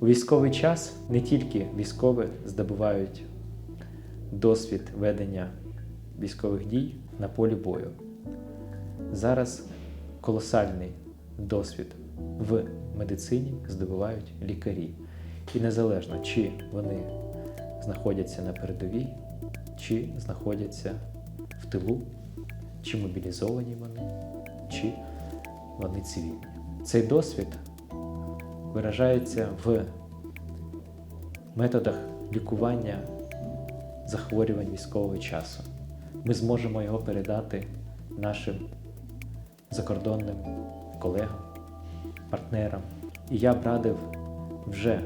У військовий час не тільки військові здобувають досвід ведення військових дій на полі бою. Зараз колосальний досвід в медицині здобувають лікарі. І незалежно, чи вони знаходяться на передовій, чи знаходяться в тилу, чи мобілізовані вони, чи вони цивільні. Цей досвід виражається в методах лікування захворювань військового часу. Ми зможемо його передати нашим закордонним колегам, партнерам. І я б радив вже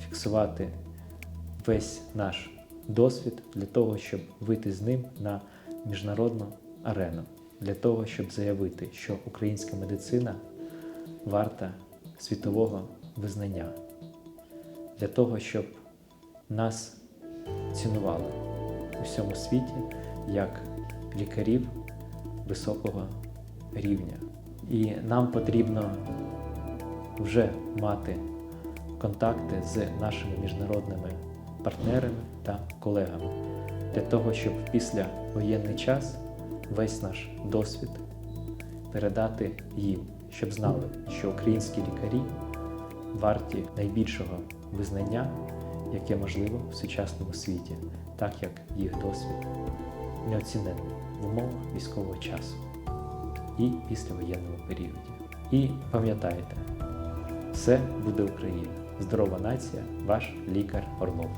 фіксувати весь наш досвід для того, щоб вийти з ним на міжнародну арену, для того, щоб заявити, що українська медицина варта світового визнання, для того, щоб нас цінували у всьому світі як лікарів високого рівня. І нам потрібно вже мати контакти з нашими міжнародними партнерами та колегами для того, щоб після воєнний час весь наш досвід передати їм, щоб знали, що українські лікарі варті найбільшого визнання, яке можливо в сучасному світі, так як їх досвід неоціненний в умовах військового часу і післявоєнному періоді. І пам'ятайте, все буде Україна. Здорова нація, ваш лікар Орлов.